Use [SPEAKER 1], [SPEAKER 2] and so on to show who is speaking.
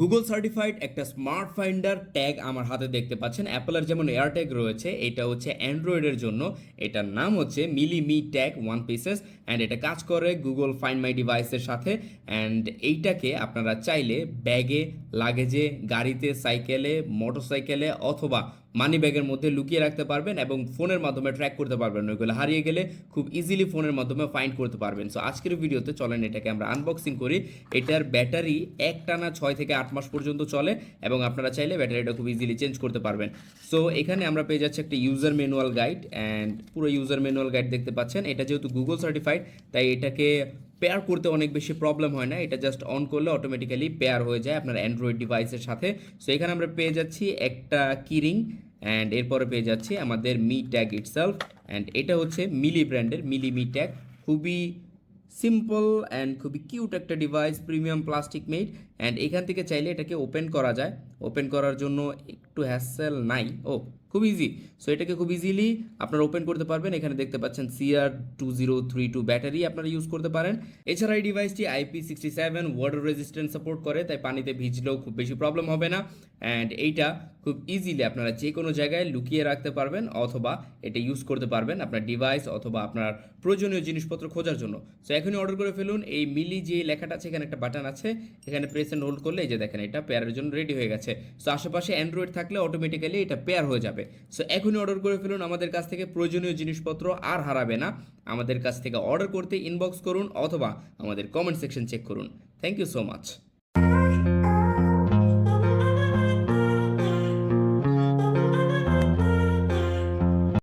[SPEAKER 1] Google certified একটা smart finder tag আমার হাতে দেখতে পাচ্ছেন। অ্যাপেলের যেমন এয়ার ট্যাগ রয়েছে, এটা হচ্ছে অ্যান্ড্রয়েডের জন্য। এটার নাম হচ্ছে Mili mi tag one pieces and এটা কাজ করে গুগল ফাইন্ড মাই ডিভাইসের সাথে। অ্যান্ড এইটাকে আপনারা চাইলে ব্যাগে লাগেজে গাড়িতে সাইকেলে মোটরসাইকেলে অথবা মানি ব্যাগের মধ্যে লুকিয়ে রাখতে পারবেন এবং ফোনের মাধ্যমে ট্র্যাক করতে পারবেন। ওইগুলো হারিয়ে গেলে খুব ইজিলি ফোনের মাধ্যমে ফাইন্ড করতে পারবেন। সো আজকের ভিডিওতে চলেন এটাকে আমরা আনবক্সিং করি। এটার ব্যাটারি একটানা ছয় থেকে আট মাস পর্যন্ত চলে এবং আপনারা চাইলে ব্যাটারিটা খুব ইজিলি চেঞ্জ করতে পারবেন। সো এখানে আমরা পেয়ে যাচ্ছি একটা ইউজার ম্যানুয়াল গাইড অ্যান্ড পুরো ইউজার ম্যানুয়াল গাইড দেখতে পাচ্ছেন। এটা যেহেতু গুগল সার্টিফাইড তাই এটাকে পেয়ার করতে অনেক বেশি প্রবলেম হয় না, এটা জাস্ট অন করলে অটোমেটিক্যালি পেয়ার হয়ে যায় আপনার অ্যান্ড্রয়েড ডিভাইসের সাথে। সো এখানে আমরা পেয়ে যাচ্ছি একটা কিরিং অ্যান্ড এরপরে পেয়ে যাচ্ছি আমাদের মি ট্যাগ ইটসেলফ অ্যান্ড এটা হচ্ছে মিলি ব্র্যান্ডের মিলি মি ট্যাগ খুবই সিম্পল অ্যান্ড খুবই কিউট একটা device premium plastic made and এখান থেকে চাইলে এটাকে ওপেন করা যায়। ওপেন করার জন্য একটু হ্যাসেল নাই। ও খুব ইজি সো এটাকে খুব ইজিলি আপনারা ওপেন করতে পারবেন। এখানে দেখতে পাচ্ছেন CR two zero three two battery আপনারা ইউজ করতে পারেন। এছাড়া এই ডিভাইসটি IP sixty seven water resistant support করে, তাই পানিতে ভিজলেও খুব বেশি প্রবলেম হবে না। অ্যান্ড এইটা খুব ইজিলি আপনারা যে কোনো জায়গায় লুকিয়ে রাখতে পারবেন অথবা এটা ইউজ করতে পারবেন আপনার ডিভাইস অথবা আপনার প্রয়োজনীয় জিনিসপত্র খোঁজার জন্য। সো এখনই অর্ডার করে ফেলুন। এই মিলি যে লেখাটা আছে, এখানে একটা বাটন আছে। এখানে প্রেস এন্ড হোল্ড করলে এই যে দেখেন, এটা পেয়ারের জন্য রেডি হয়ে গেছে। সো আশেপাশে অ্যান্ড্রয়েড থাকলে অটোমেটিক্যালি এটা পেয়ার হয়ে যাবে সো এখনই অর্ডার করে ফেলুন আমাদের কাছ থেকে প্রয়োজনীয় জিনিসপত্র আর হারাবে না। আমাদের কাছ থেকে অর্ডার করতে ইনবক্স করুন অথবা আমাদের কমেন্ট সেকশন চেক করুন। Thank you so much